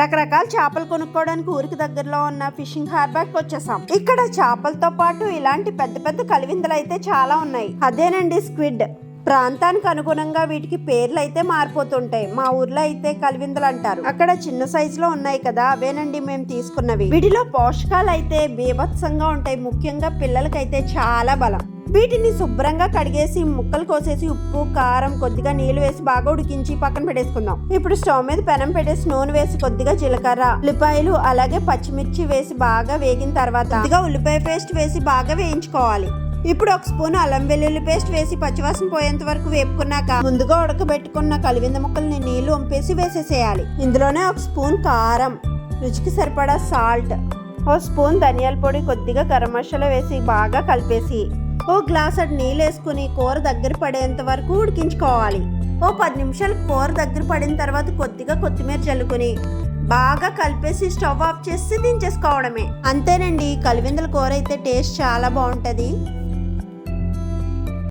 రకరకాల చేపలు కొనుక్కోవడానికి ఊరికి దగ్గరలో ఉన్న ఫిషింగ్ హార్బర్కి వచ్చేసాం. ఇక్కడ చేపలతో పాటు ఇలాంటి పెద్ద పెద్ద కలివిందలు అయితే చాలా ఉన్నాయి. అదేనండి స్క్విడ్. ప్రాంతానికి అనుగుణంగా వీటికి పేర్లు అయితే మారిపోతుంటాయి. మా ఊర్లో అయితే కలివిందలు అంటారు. అక్కడ చిన్న సైజు లో ఉన్నాయి కదా అవేనండి మేము తీసుకున్నవి. వీటిలో పోషకాలు అయితే బీభత్సంగా ఉంటాయి. ముఖ్యంగా పిల్లలకైతే చాలా బలం. వీటిని శుభ్రంగా కడిగేసి ముక్కలు కోసేసి ఉప్పు కారం కొద్దిగా నీళ్ళు వేసి బాగా ఉడికించి పక్కన పెట్టేసుకుందాం. ఇప్పుడు స్టవ్ మీద పెనం పెట్టేసి నూనె వేసి కొద్దిగా జీలకర్ర ఉల్లిపాయలు అలాగే పచ్చిమిర్చి వేసి బాగా వేగిన తర్వాత కొద్దిగా ఉల్లిపాయ పేస్ట్ వేసి బాగా వేయించుకోవాలి. ఇప్పుడు ఒక స్పూన్ అల్లం వెల్లుల్లి పేస్ట్ వేసి పచ్చివాసన పోయేంత వరకు వేపుకున్నాక ముందుగా ఉడకబెట్టుకున్న కలివింద ముక్కల్ని నీళ్ళు వంపేసి వేసేసేయాలి. ఇందులోనే ఒక స్పూన్ కారం రుచికి సరిపడా సాల్ట్ ఓ స్పూన్ ధనియాల పొడి కొద్దిగా గరం మసాలా వేసి బాగా కలిపేసి ఓ గ్లాస్ అటు నీళ్ళు వేసుకుని కూర దగ్గర పడేంత వరకు ఉడికించుకోవాలి. ఓ పది నిమిషాలు కూర దగ్గర పడిన తర్వాత కొద్దిగా కొత్తిమీర చల్లుకుని బాగా కలిపేసి స్టవ్ ఆఫ్ చేసి దించేసుకోవడమే. అంతేనండి కలివిందల కూర అయితే టేస్ట్ చాలా బాగుంటుంది.